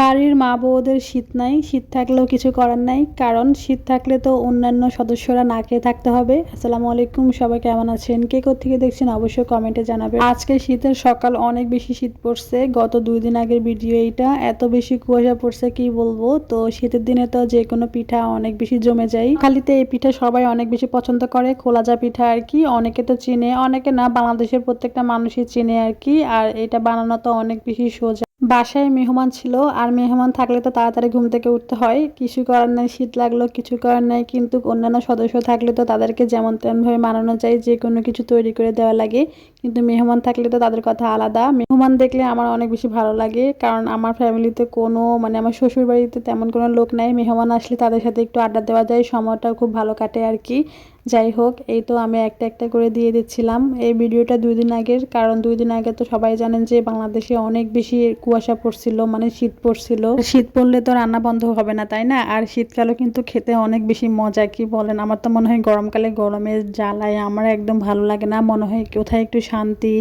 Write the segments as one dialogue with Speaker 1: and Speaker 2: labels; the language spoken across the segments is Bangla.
Speaker 1: বাড়ির মা বউদের শীত নাই, শীত থাকলেও কিছু করার নাই, কারণ শীত থাকলে তো অন্যান্য সদস্যরা না খেয়ে থাকতে হবে। আসসালামু আলাইকুম, সবাই কেমন আছেন? কে থেকে দেখছেন অবশ্যই কমেন্টে জানাবে আজকে শীতের সকাল অনেক বেশি শীত পড়ছে। গত দুই দিন আগের ভিডিও এইটা। এত বেশি কুয়াশা পড়ছে, কি বলব? তো শীতের দিনে তো যে কোনো পিঠা অনেক বেশি জমে যায়। খালিতে এই পিঠা সবাই অনেক বেশি পছন্দ করে, খোলাজা পিঠা আর কি। অনেকে তো চিনে, অনেকে না, বাংলাদেশের প্রত্যেকটা মানুষই চিনে আর কি। আর এটা বানানো তো অনেক বেশি সোজা। বাসায় মেহমান ছিল আর মেহমান থাকলে তো তাড়াতাড়ি ঘুম থেকে উঠতে হয়। কিছু করার নাই, শীত লাগল কিছু করার নাই, কিন্তু অন্যান্য সদস্য থাকলে তো তাদেরকে যেমন তেমনভাবে মানানো যায়, যে কোনো কিছু তৈরি করে দেওয়া লাগে। কিন্তু মেহমান থাকলে তো তাদের কথা আলাদা। মেহমান দেখলে আমার অনেক বেশি ভালো লাগে, কারণ আমার ফ্যামিলিতে কোনো মানে আমার শ্বশুর বাড়িতে তেমন কোনো লোক নাই। মেহমান আসলে তাদের সাথে একটু আড্ডা দেওয়া যায়, সময়টাও খুব ভালো কাটে আর কি। যাই হোক, এই তো আমি একটা একটা করে দিয়ে দিচ্ছিলাম। এই ভিডিওটা দুই দিন আগের, কারণ দুই দিন আগে তো সবাই জানেন যে বাংলাদেশে অনেক বেশি কুয়াশা পড়ছিল মানে শীত পড়ছিল। শীত পড়লে তো রান্না বন্ধ হবে না, তাই না? আর শীতকালও কিন্তু খেতে অনেক বেশি মজা, কি বলেন? আমার তো মনে হয় গরমকালে গরমের জ্বালায়, আমার একদম ভালো লাগে না। মনে হয় কোথায় একটু শান্তি,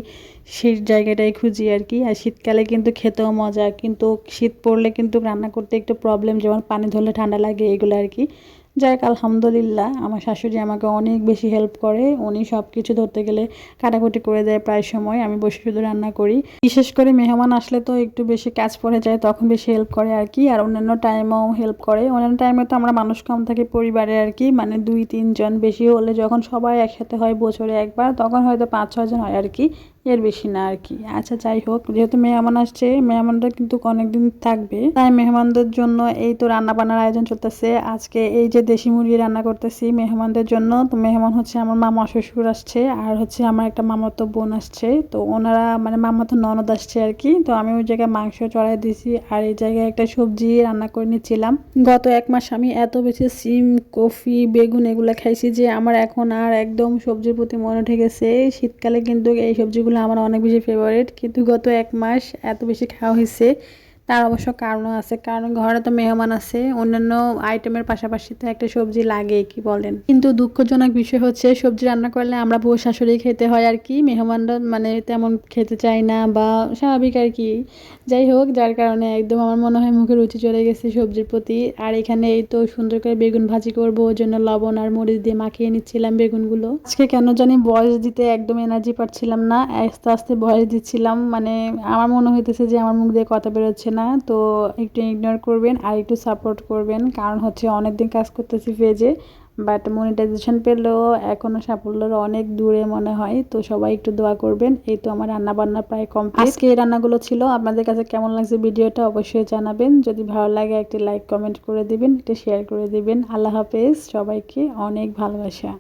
Speaker 1: সেই জায়গাটাই খুঁজি আর কি। আর শীতকালে কিন্তু খেতেও মজা, কিন্তু শীত পড়লে কিন্তু রান্না করতে একটু প্রবলেম যেমন পানি ধরলে ঠান্ডা লাগে, এগুলো আর কি। যাই হোক, আলহামদুলিল্লাহ, আমার শাশুড়ি আমাকে অনেক বেশি হেল্প করে। উনি সব কিছু ধরতে গেলে কাটাকুটি করে দেয় প্রায় সময়। আমি বসে শুধু রান্না করি। বিশেষ করে মেহমান আসলে তো একটু বেশি কাজ পড়ে যায়, তখন বেশি হেল্প করে আর কি। আর অন্যান্য টাইমেও হেল্প করে। অন্যান্য টাইমে তো আমরা মানুষ কম থাকি পরিবারে আর কি। মানে দুই, তিনজন বেশি হলে যখন সবাই একসাথে হয় বছরে একবার, তখন হয়তো পাঁচ ছজন হয় আর কি। এর বেশি না আর কি। আচ্ছা যাই হোক, যেহেতু মেহমান আসছে, মেহমানরা কিন্তু অনেকদিন থাকবে। তাই মেহমানদের জন্য এই তো রান্না বান্নার আয়োজন চলতেছে। আজকে এই যে দেশি মুরগি রান্না করতেছি মেহমানদের জন্য, তো মেহমান হচ্ছে আমার মামা শ্বশুর আসছে, আর হচ্ছে আমার একটা মামাতো বোন আসছে। তো ওনারা মানে মামাতো ননদ আসছে আর কি। তো আমি ওই জায়গায় মাংস চড়াই দিয়েছি, আর এই জায়গায় একটা সবজি রান্না করে নিচ্ছিলাম। গত এক মাস আমি এত বেশি সিম, কফি, বেগুন এগুলো খাইছি যে আমার এখন আর একদম সবজির প্রতি মনে উঠে গেছে। শীতকালে কিন্তু এই সবজিগুলো আমার অনেক বেশি ফেভারিট কিন্তু গত এক মাস এত বেশি খাওয়া হয়েছে তার অবশ্য কারণও আছে। কারণ ঘরে তো মেহমান আছে, অন্যান্য আইটেমের পাশাপাশি তো একটা সবজি লাগে, কি বলেন? কিন্তু দুঃখজনক বিষয় হচ্ছে, সবজি রান্না করলে আমরা বউ শাশুড়ি খেতে হয় আর কি, মেহমানরা মানে তেমন খেতে চায় না বা স্বাভাবিক আর কি। যাই হোক, যার কারণে একদম আমার মনে হয় মুখে রুচি চলে গেছে সবজির প্রতি। আর এখানে এই তো সুন্দর করে বেগুন ভাজি করব ওই জন্য লবণ আর মরিচ দিয়ে মাখিয়ে নিচ্ছিলাম বেগুনগুলো। আজকে কেন জানি বয়স দিতে একদম এনার্জি পাচ্ছিলাম না, আস্তে আস্তে বয়স দিচ্ছিলাম। মানে আমার মনে হইতেছে যে আমার মুখ দিয়ে কথা বেরোচ্ছে না। না, তো একটু ইগনোর করবেন আর একটু সাপোর্ট করবেন। কারণ হচ্ছে অনেক দিন কাজ করতেছি পেজে বাট মনিটাইজেশন পেলেও এখনও সাফল্যের অনেক দূরে মনে হয়। তো সবাই একটু দোয়া করবেন, এই তো আমার রান্না বান্না প্রায় কমপ্লিট আজকে এই রান্নাগুলো ছিল, আপনাদের কাছে কেমন লাগছে ভিডিওটা অবশ্যই জানাবেন। যদি ভালো লাগে একটি লাইক কমেন্ট করে দিবেন, একটু শেয়ার করে দিবেন। আল্লাহ হাফেজ, সবাইকে অনেক ভালোবাসা।